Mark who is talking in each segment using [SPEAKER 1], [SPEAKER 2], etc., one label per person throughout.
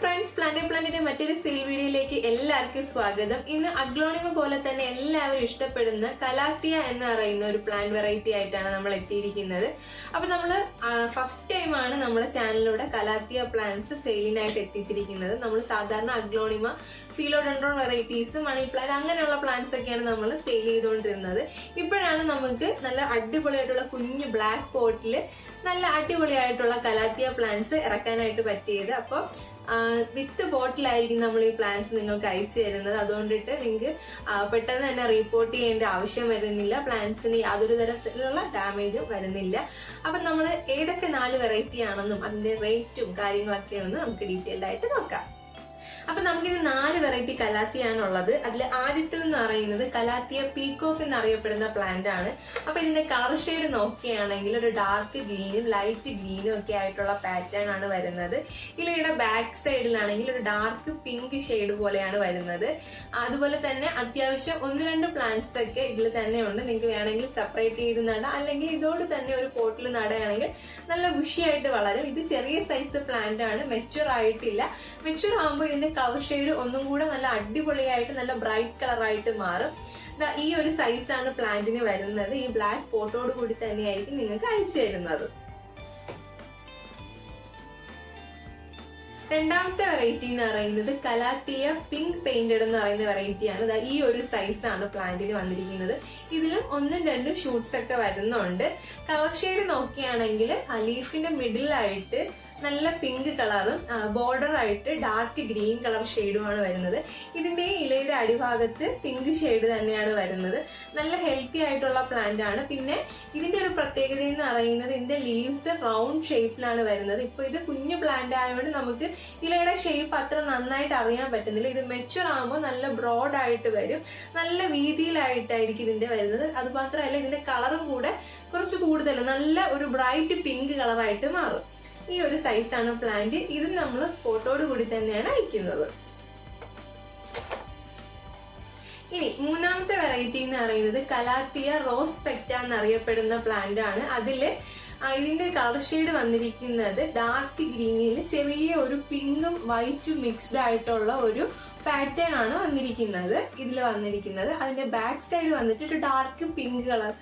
[SPEAKER 1] siempre. Friends plant പ്ലാന്റിന്റെ മറ്റൊരു sale വീഡിയോയിലേക്ക് എല്ലാവർക്കും സ്വാഗതം. ഇന്ന് അഗ്ലോണിമ പോലെ തന്നെ എല്ലാവരും ഇഷ്ടപ്പെടുന്ന കലാത്തിയ എന്ന് പറയുന്ന ഒരു പ്ലാന്റ് വെറൈറ്റി ആയിട്ടാണ് നമ്മൾ എത്തിയിരിക്കുന്നത്. അപ്പൊ നമ്മൾ ഫസ്റ്റ് ടൈമാണ് നമ്മുടെ ചാനലിലൂടെ കലാത്തിയ പ്ലാന്റ്സ് സെയിലിനായിട്ട് എത്തിച്ചിരിക്കുന്നത്. നമ്മൾ സാധാരണ aglaonema philodendron varieties money plant അങ്ങനെയുള്ള പ്ലാന്റ്സ് ഒക്കെയാണ് നമ്മൾ സെയിൽ ചെയ്തുകൊണ്ടിരുന്നത്. ഇപ്പോഴാണ് നമുക്ക് നല്ല അടിപൊളിയായിട്ടുള്ള കുഞ്ഞു ബ്ലാക്ക് പോട്ടിൽ നല്ല അടിപൊളിയായിട്ടുള്ള കലാത്തിയ പ്ലാന്റ്സ് ഇറക്കാനായിട്ട് പറ്റിയത്. അപ്പോൾ വിത്ത് ബോട്ടിലായിരിക്കും നമ്മൾ ഈ പ്ലാന്റ്സ് നിങ്ങൾക്ക് അയച്ചു തരുന്നത്. അതുകൊണ്ടിട്ട് നിങ്ങൾക്ക് പെട്ടെന്ന് തന്നെ റിപ്പോർട്ട് ചെയ്യേണ്ട ആവശ്യം വരുന്നില്ല. പ്ലാന്റ്സിന് യാതൊരു തരത്തിലുള്ള ഡാമേജും വരുന്നില്ല. അപ്പം നമ്മൾ ഏതൊക്കെ നാല് വെറൈറ്റി ആണെന്നും അതിന്റെ റേറ്റും കാര്യങ്ങളൊക്കെ ഒന്ന് നമുക്ക് ഡീറ്റെയിൽഡ് ആയിട്ട് നോക്കാം. അപ്പൊ നമുക്കിത് നാല് വെറൈറ്റി കലാത്തിയാണുള്ളത്. അതിൽ ആദ്യത്തെ എന്ന് പറയുന്നത് കലാത്തിയ പീകോക്ക് എന്നറിയപ്പെടുന്ന പ്ലാന്റ് ആണ്. അപ്പൊ ഇതിന്റെ കളർ ഷെയ്ഡ് നോക്കുകയാണെങ്കിൽ ഒരു ഡാർക്ക് ഗ്രീനും ലൈറ്റ് ഗ്രീനും ഒക്കെ ആയിട്ടുള്ള പാറ്റേൺ ആണ് വരുന്നത്. ഇലയുടെ ബാക്ക് സൈഡിലാണെങ്കിൽ ഒരു ഡാർക്ക് പിങ്ക് ഷെയ്ഡ് പോലെയാണ് വരുന്നത്. അതുപോലെ തന്നെ അത്യാവശ്യം ഒന്ന് രണ്ട് പ്ലാന്റ്സ് ഒക്കെ ഇതിൽ തന്നെ ഉണ്ട്. നിങ്ങൾക്ക് വേണമെങ്കിൽ സെപ്പറേറ്റ് ചെയ്ത് നടാം. അല്ലെങ്കിൽ ഇതോട് തന്നെ ഒരു പോട്ടിൽ നടുകയാണെങ്കിൽ നല്ല ബുഷിയായിട്ട് വളരും. ഇത് ചെറിയ സൈസ് പ്ലാന്റ് ആണ്. മെച്ചുർ ആയിട്ടില്ല. മെച്ചുർ ആകുമ്പോൾ ഇതിന്റെ കളർ ഷെയ്ഡ് ഒന്നും കൂടെ നല്ല അടിപൊളിയായിട്ട് നല്ല ബ്രൈറ്റ് കളറായിട്ട് മാറും. ഈ ഒരു സൈസാണ് പ്ലാന്റിന് വരുന്നത്. ഈ ബ്ലാക്ക് പോട്ടോട് കൂടി തന്നെയായിരിക്കും നിങ്ങൾക്ക് അയച്ചു തരുന്നത്. രണ്ടാമത്തെ വെറൈറ്റി എന്ന് പറയുന്നത് കലാത്തിയ പിങ്ക് പെയിന്റഡ് എന്ന് പറയുന്ന വെറൈറ്റിയാണ് ഈ ഒരു സൈസാണ് പ്ലാന്റിന് വന്നിരിക്കുന്നത്. ഇതിലും ഒന്നും രണ്ടും ഷൂട്ട്സ് ഒക്കെ വരുന്നുണ്ട്. കളർ ഷെയ്ഡ് നോക്കുകയാണെങ്കിൽ ലീഫിന്റെ മിഡിലായിട്ട് നല്ല പിങ്ക് കളറും ബോർഡർ ആയിട്ട് ഡാർക്ക് ഗ്രീൻ കളർ ഷെയ്ഡുമാണ് വരുന്നത്. ഇതിന്റെ ഇലയുടെ അടിഭാഗത്ത് പിങ്ക് ഷെയ്ഡ് തന്നെയാണ് വരുന്നത്. നല്ല ഹെൽത്തി ആയിട്ടുള്ള പ്ലാന്റ് ആണ്. പിന്നെ ഇതിന്റെ ഒരു പ്രത്യേകത എന്ന് പറയുന്നത് ഇതിന്റെ ലീവ്സ് റൗണ്ട് ഷേപ്പിലാണ് വരുന്നത്. ഇപ്പൊ ഇത് കുഞ്ഞു പ്ലാന്റ് ആയതുകൊണ്ട് നമുക്ക് ഇലയുടെ ഷേപ്പ് അത്ര നന്നായിട്ട് അറിയാൻ പറ്റുന്നില്ല. ഇത് മെച്ചുർ ആകുമ്പോൾ നല്ല ബ്രോഡ് ആയിട്ട് വരും. നല്ല വീതിയിലായിട്ടായിരിക്കും ഇതിന്റെ വരുന്നത്. അതുമാത്രമല്ല ഇതിന്റെ കളറും കൂടെ കുറച്ച് കൂടുതൽ നല്ല ഒരു ബ്രൈറ്റ് പിങ്ക് കളറായിട്ട് മാറും. ഈ ഒരു സൈസാണ് പ്ലാന്റ് ഇത് നമ്മൾ ഫോട്ടോട് കൂടി തന്നെയാണ് അയക്കുന്നത്. ഇനി മൂന്നാമത്തെ വെറൈറ്റി എന്ന് പറയുന്നത് കലാത്തിയ റോസ് പെക്റ്റ എന്നറിയപ്പെടുന്ന പ്ലാന്റ് ആണ്. അതിൽ ഇതിന്റെ കളർ ഷെയ്ഡ് വന്നിരിക്കുന്നത് ഡാർക്ക് ഗ്രീനിൽ ചെറിയ ഒരു പിങ്കും വൈറ്റും മിക്സ്ഡ് ആയിട്ടുള്ള ഒരു പാറ്റേൺ ആണ് വന്നിരിക്കുന്നത്. ഇതിൽ വന്നിരിക്കുന്നത്. അതിന്റെ ബാക്ക് സൈഡ് വന്നിട്ട് ഒരു ഡാർക്ക് പിങ്ക് കളർ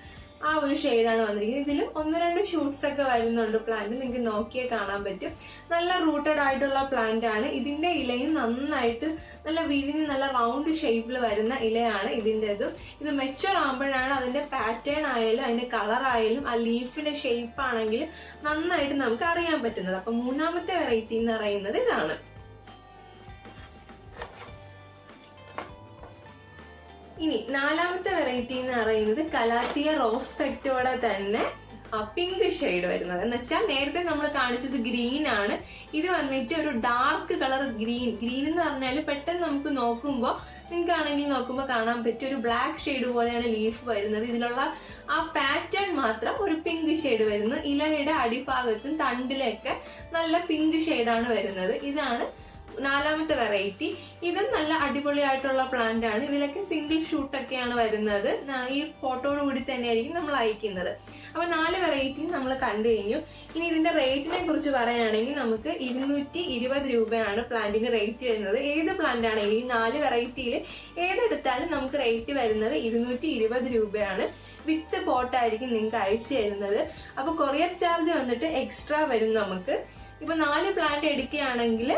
[SPEAKER 1] ആ ഒരു ഷെയ്ഡാണ് വന്നിരിക്കുന്നത്. ഇതിലും ഒന്ന് രണ്ട് ഷൂട്ട്സ് ഒക്കെ വരുന്നുണ്ട് പ്ലാന്റ് നിങ്ങൾക്ക് നോക്കിയേ കാണാൻ പറ്റും. നല്ല റൂട്ടഡ് ആയിട്ടുള്ള പ്ലാന്റ് ആണ്. ഇതിന്റെ ഇലയും നന്നായിട്ട് നല്ല വിരിഞ്ഞ് നല്ല റൗണ്ട് ഷേപ്പിൽ വരുന്ന ഇലയാണ് ഇതിന്റെതും ഇത് മെച്ചുവർ ആകുമ്പോഴാണ് അതിന്റെ പാറ്റേൺ ആയാലും അതിന്റെ കളർ ആയാലും ആ ലീഫിന്റെ ഷേപ്പ് ആണെങ്കിലും നന്നായിട്ട് നമുക്ക് അറിയാൻ പറ്റുന്നത്. അപ്പൊ മൂന്നാമത്തെ വെറൈറ്റി എന്ന് പറയുന്നത് ഇതാണ്. ഇനി നാലാമത്തെ വെറൈറ്റി എന്ന് പറയുന്നത് കലാത്തിയ റോസ് പെറ്റോടെ തന്നെ പിങ്ക് ഷെയ്ഡ് വരുന്നത്. എന്ന് വെച്ചാൽ നേരത്തെ നമ്മൾ കാണിച്ചത് ഗ്രീൻ ആണ്. ഇത് വന്നിട്ട് ഒരു ഡാർക്ക് കളർ ഗ്രീൻ ഗ്രീൻ എന്ന് പറഞ്ഞാൽ പെട്ടെന്ന് നമുക്ക് നോക്കുമ്പോൾ നിങ്ങൾക്ക് ആണെങ്കിൽ നോക്കുമ്പോൾ കാണാൻ പറ്റിയ ഒരു ബ്ലാക്ക് ഷെയ്ഡ് പോലെയാണ് ലീഫ് വരുന്നത്. ഇതിലുള്ള ആ പാറ്റേൺ മാത്രം ഒരു പിങ്ക് ഷെയ്ഡ് വരുന്നു. ഇലയുടെ അടിഭാഗത്തും തണ്ടിലൊക്കെ നല്ല പിങ്ക് ഷെയ്ഡാണ് വരുന്നത്. ഇതാണ് നാലാമത്തെ വെറൈറ്റി ഇതും നല്ല അടിപൊളിയായിട്ടുള്ള പ്ലാന്റ് ആണ്. ഇതിലൊക്കെ സിംഗിൾ ഷൂട്ട് ഒക്കെയാണ് വരുന്നത്. ഈ ഫോട്ടോയോട് കൂടി തന്നെയായിരിക്കും നമ്മൾ അയക്കുന്നത്. അപ്പൊ നാല് വെറൈറ്റി നമ്മൾ കണ്ടു കഴിഞ്ഞു. ഇനി ഇതിന്റെ റേറ്റിനെ കുറിച്ച് പറയുകയാണെങ്കിൽ നമുക്ക് ഇരുന്നൂറ്റി ഇരുപത് രൂപയാണ് പ്ലാന്റിന് റേറ്റ് വരുന്നത്. ഏത് പ്ലാന്റ് ആണെങ്കിലും ഈ നാല് വെറൈറ്റിയിൽ ഏതെടുത്താലും നമുക്ക് റേറ്റ് വരുന്നത് ഇരുന്നൂറ്റി ഇരുപത് രൂപയാണ്. വിത്ത് പോട്ടായിരിക്കും നിങ്ങൾക്ക് അയച്ചു തരുന്നത്. അപ്പൊ കൊറിയർ ചാർജ് വന്നിട്ട് എക്സ്ട്രാ വരും നമുക്ക്. ഇപ്പൊ നാല് പ്ലാന്റ് എടുക്കുകയാണെങ്കിൽ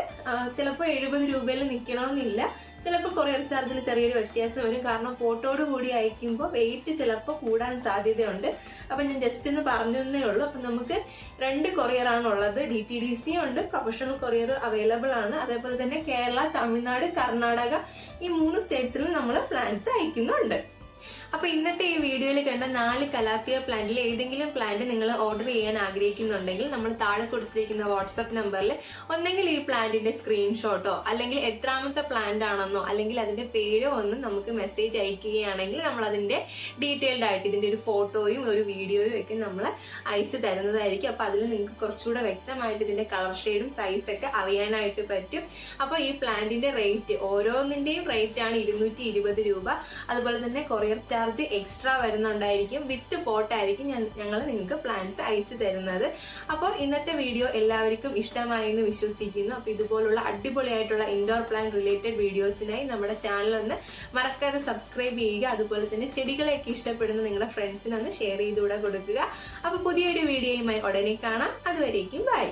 [SPEAKER 1] ചിലപ്പോൾ എഴുപത് രൂപയിൽ നിൽക്കണമെന്നില്ല ചിലപ്പോൾ കൊറിയർ ചാർജിൽ ചെറിയൊരു വ്യത്യാസം വരും. കാരണം ഫോട്ടോട് കൂടി അയക്കുമ്പോൾ വെയിറ്റ് ചിലപ്പോൾ കൂടാൻ സാധ്യതയുണ്ട്. അപ്പം ഞാൻ ജസ്റ്റ് ഒന്ന് പറഞ്ഞു തന്നേ ഉള്ളൂ. അപ്പം നമുക്ക് രണ്ട് കൊറിയർ ആണ് ഉള്ളത് ഡി ടി ഡി സി ഉണ്ട്. പ്രൊഫഷണൽ കൊറിയർ അവൈലബിൾ ആണ്. അതേപോലെ തന്നെ കേരള തമിഴ്നാട് കർണാടക ഈ മൂന്ന് സ്റ്റേറ്റ്സിലും നമ്മൾ പ്ലാൻസ് അയക്കുന്നുണ്ട്. അപ്പൊ ഇന്നത്തെ ഈ വീഡിയോയിൽ കണ്ട നാല് കലാത്തിയ പ്ലാന്റിൽ ഏതെങ്കിലും പ്ലാന്റ് നിങ്ങൾ ഓർഡർ ചെയ്യാൻ ആഗ്രഹിക്കുന്നുണ്ടെങ്കിൽ നമ്മൾ താഴെ കൊടുത്തിരിക്കുന്ന വാട്സപ്പ് നമ്പറിൽ ഒന്നെങ്കിൽ ഈ പ്ലാന്റിന്റെ സ്ക്രീൻഷോട്ടോ അല്ലെങ്കിൽ എത്രാമത്തെ പ്ലാന്റ് ആണെന്നോ അല്ലെങ്കിൽ അതിന്റെ പേരോ ഒന്ന് നമുക്ക് മെസ്സേജ് അയക്കുകയാണെങ്കിൽ നമ്മൾ അതിന്റെ ഡീറ്റെയിൽഡ് ആയിട്ട് ഇതിന്റെ ഒരു ഫോട്ടോയും ഒരു വീഡിയോയും ഒക്കെ നമ്മൾ അയച്ചു തരുന്നതായിരിക്കും. അപ്പൊ അതിൽ നിങ്ങൾക്ക് കുറച്ചുകൂടെ വ്യക്തമായിട്ട് ഇതിന്റെ കളർ ഷെയ്ഡും സൈസ് ഒക്കെ അറിയാനായിട്ട് പറ്റും. അപ്പൊ ഈ പ്ലാന്റിന്റെ റേറ്റ് ഓരോന്നിന്റെയും റേറ്റ് ആണ് ഇരുന്നൂറ്റി രൂപ. അതുപോലെ തന്നെ കൊറിയർ ചാർജ് ചാർജ് എക്സ്ട്രാ വരുന്നുണ്ടായിരിക്കും. വിത്ത് പോട്ടായിരിക്കും ഞങ്ങൾ നിങ്ങൾക്ക് പ്ലാൻസ് അയച്ചു തരുന്നത്. അപ്പോൾ ഇന്നത്തെ വീഡിയോ എല്ലാവർക്കും ഇഷ്ടമായി എന്ന് വിശ്വസിക്കുന്നു. അപ്പോൾ ഇതുപോലുള്ള അടിപൊളിയായിട്ടുള്ള ഇൻഡോർ പ്ലാന്റ് റിലേറ്റഡ് വീഡിയോസിനായി നമ്മുടെ ചാനൽ ഒന്ന് മറക്കാതെ സബ്സ്ക്രൈബ് ചെയ്യുക. അതുപോലെ തന്നെ ചെടികളെയൊക്കെ ഇഷ്ടപ്പെടുന്ന നിങ്ങളുടെ ഫ്രണ്ട്സിനൊന്ന് ഷെയർ ചെയ്തുകൂടെ കൊടുക്കുക. അപ്പോൾ പുതിയൊരു വീഡിയോയുമായി ഉടനെ കാണാം. അതുവരേക്കും ബൈ